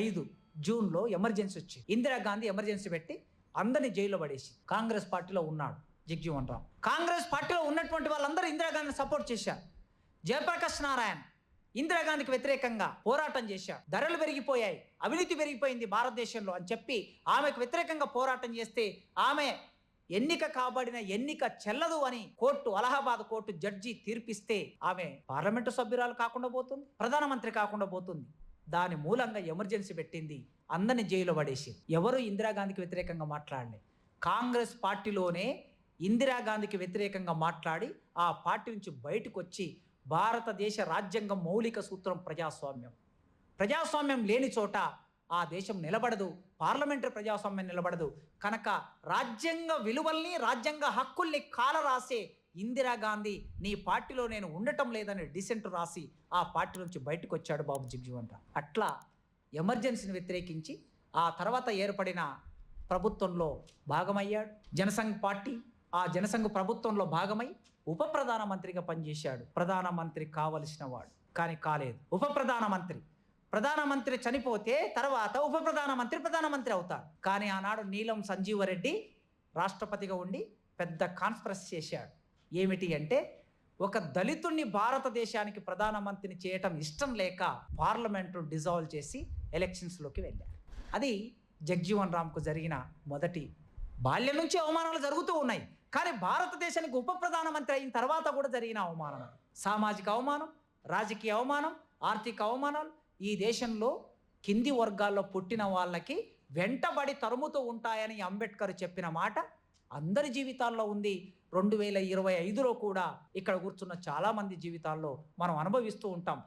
ఐదు జూన్లో ఎమర్జెన్సీ వచ్చి ఇందిరాగాంధీ ఎమర్జెన్సీ పెట్టి అందరిని జైల్లో పడేసి కాంగ్రెస్ పార్టీలో ఉన్నాడు జగ్జీవన్ రామ్ కాంగ్రెస్ పార్టీలో ఉన్నటువంటి వాళ్ళందరూ ఇందిరాగాంధీని సపోర్ట్ చేశారు. జయప్రకాష్ నారాయణ ఇందిరాగాంధీకి వ్యతిరేకంగా పోరాటం చేశాడు ధరలు పెరిగిపోయాయి అవినీతి పెరిగిపోయింది భారతదేశంలో అని చెప్పి ఆమెకు వ్యతిరేకంగా పోరాటం చేస్తే ఆమె ఎన్నిక కాబడిన ఎన్నిక చెల్లదు అని కోర్టు అలహాబాద్ కోర్టు జడ్జి తీర్పిస్తే ఆమె పార్లమెంటు సభ్యురాలు కాకుండా పోతుంది ప్రధానమంత్రి కాకుండా పోతుంది. దాని మూలంగా ఎమర్జెన్సీ పెట్టింది. అందరిని జైలు పడేసి ఎవరు ఇందిరాగాంధీకి వ్యతిరేకంగా మాట్లాడలే. కాంగ్రెస్ పార్టీలోనే ఇందిరాగాంధీకి వ్యతిరేకంగా మాట్లాడి ఆ పార్టీ నుంచి బయటకు వచ్చి భారతదేశ రాజ్యాంగం మౌలిక సూత్రం ప్రజాస్వామ్యం. ప్రజాస్వామ్యం లేని చోట ఆ దేశం నిలబడదు పార్లమెంటరీ ప్రజాస్వామ్యం నిలబడదు. కనుక రాజ్యాంగ విలువల్ని రాజ్యాంగ హక్కుల్ని కాలరాసే ఇందిరాగాంధీ నీ పార్టీలో నేను ఉండటం లేదని డిసెంట్ రాసి ఆ పార్టీ నుంచి బయటకు వచ్చాడు బాబు జగ్జీవన్ రామ్ అట్లా ఎమర్జెన్సీని వ్యతిరేకించి ఆ తర్వాత ఏర్పడిన ప్రభుత్వంలో భాగమయ్యాడు. జనసంఘ్ పార్టీ ఆ జనసంఘ్ ప్రభుత్వంలో భాగమై ఉప ప్రధానమంత్రిగా పనిచేశాడు. ప్రధానమంత్రి కావలసిన వాడు. కానీ కాలేదు. ఉప ప్రధానమంత్రి. ప్రధానమంత్రి చనిపోతే తర్వాత ఉప ప్రధానమంత్రి ప్రధానమంత్రి అవుతాడు. కానీ ఆనాడు నీలం సంజీవరెడ్డి రాష్ట్రపతిగా ఉండి పెద్ద కాన్ఫరెన్స్ చేశాడు. ఏమిటి అంటే ఒక దళితుణ్ణి భారతదేశానికి ప్రధానమంత్రిని చేయటం ఇష్టం లేక పార్లమెంటు డిజాల్వ్ చేసి ఎలక్షన్స్లోకి వెళ్ళారు అది జగ్జీవన్ రామ్కు జరిగిన మొదటి బాల్యం నుంచి అవమానాలు జరుగుతూ ఉన్నాయి. కానీ భారతదేశానికి ఉప ప్రధానమంత్రి అయిన తర్వాత కూడా జరిగిన అవమానం సామాజిక అవమానం రాజకీయ అవమానం ఆర్థిక అవమానాలు ఈ దేశంలో కింది వర్గాల్లో పుట్టిన వాళ్ళకి వెంటబడి తరుముతూ ఉంటాయని అంబేద్కర్ చెప్పిన మాట అందరి జీవితాల్లో ఉంది. రెండు వేల ఇరవై ఐదులో కూడా ఇక్కడ కూర్చున్న చాలామంది జీవితాల్లో మనం అనుభవిస్తూ ఉంటాం.